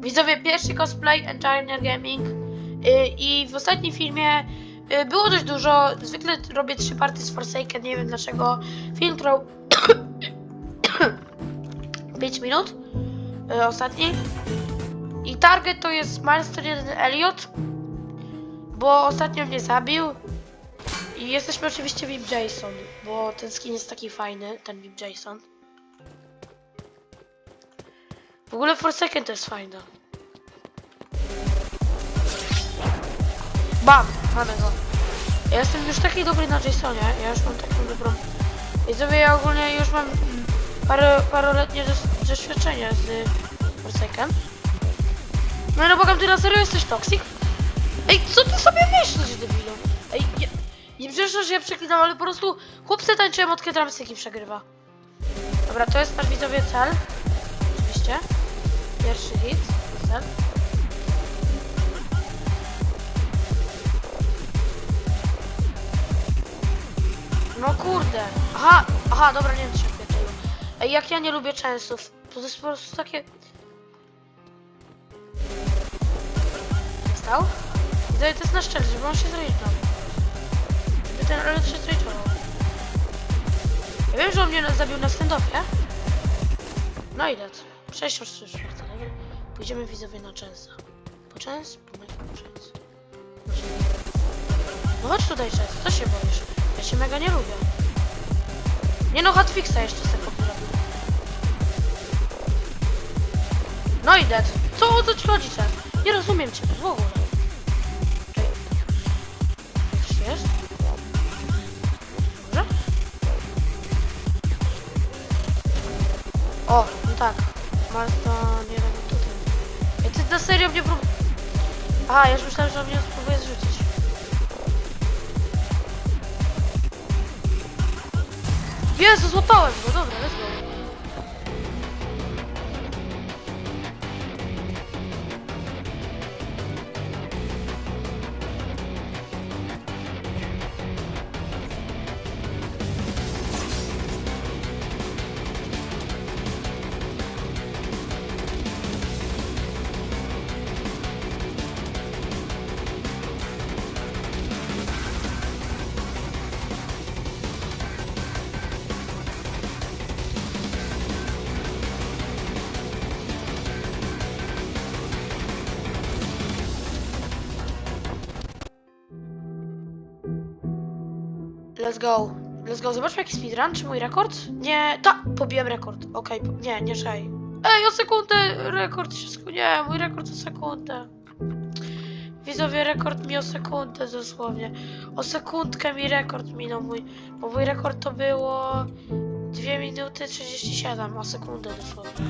Widzowie, pierwszy cosplay Engineer Gaming y, i w ostatnim filmie y, było dość dużo. Zwykle robię trzy party z Forsaken, nie wiem dlaczego. Film trwał 5 minut. Y, ostatni. I target to jest Milestone 1 Elliot, bo ostatnio mnie zabił. I jesteśmy oczywiście VIP Jason, bo ten skin jest taki fajny, ten VIP Jason. W ogóle Forsaken to jest fajne. Bam! Mamy go. Ja jestem już taki dobry na Jasonie, ja już mam taką dobrą... I sobie ja ogólnie już mam parę, paroletnie doświadczenie z Forsaken. No no bogam, ty na serio jesteś toxic? Ej, co ty sobie myślisz, debilu? Ej, ja... Nie przecież, że ja przeklinam, ale po prostu chłopcy tańczyłem od kiedy przegrywa. Dobra, to jest nasz widzowie cel. Pierwszy hit. Cel. No kurde. Aha, aha, dobra, nie ja tego. Ej, jak ja nie lubię częstów. To jest po prostu takie... Stał? Widzę, to jest nasz cel, żeby on się zrejestrzował. Żeby ten Elliot się zrejestrował. Ja wiem, że on mnie na- zabił na stand-offie. No i. 63 czwarte, dobra. Pójdziemy widzowie na często. Po często? Po mega często. No chodź tutaj często, co się boisz? Ja się mega nie lubię. Nie no, hotfixa jeszcze sobie poprawił. No i dead. Co o co ci chodzi, Cez? Nie rozumiem cię w ogóle. Jest? Dobrze? O, no tak. Masz to nie robi tutaj. Ej, ty na serio mnie prób... Aha, ja już myślałem, że mnie spróbuje zrzucić. Jezu, złapałem go, dobra, let's go. Let's go. Let's go. Zobaczmy jaki speedrun, czy mój rekord? Nie, ta, pobiłem rekord. Okej, po... nie, nie szaj. Ej, o sekundę rekord się sk... Nie, mój rekord o sekundę. Widzowie, rekord mi o sekundę dosłownie. O sekundkę mi rekord minął mój, bo mój rekord to było 2 minuty 37, o sekundę dosłownie.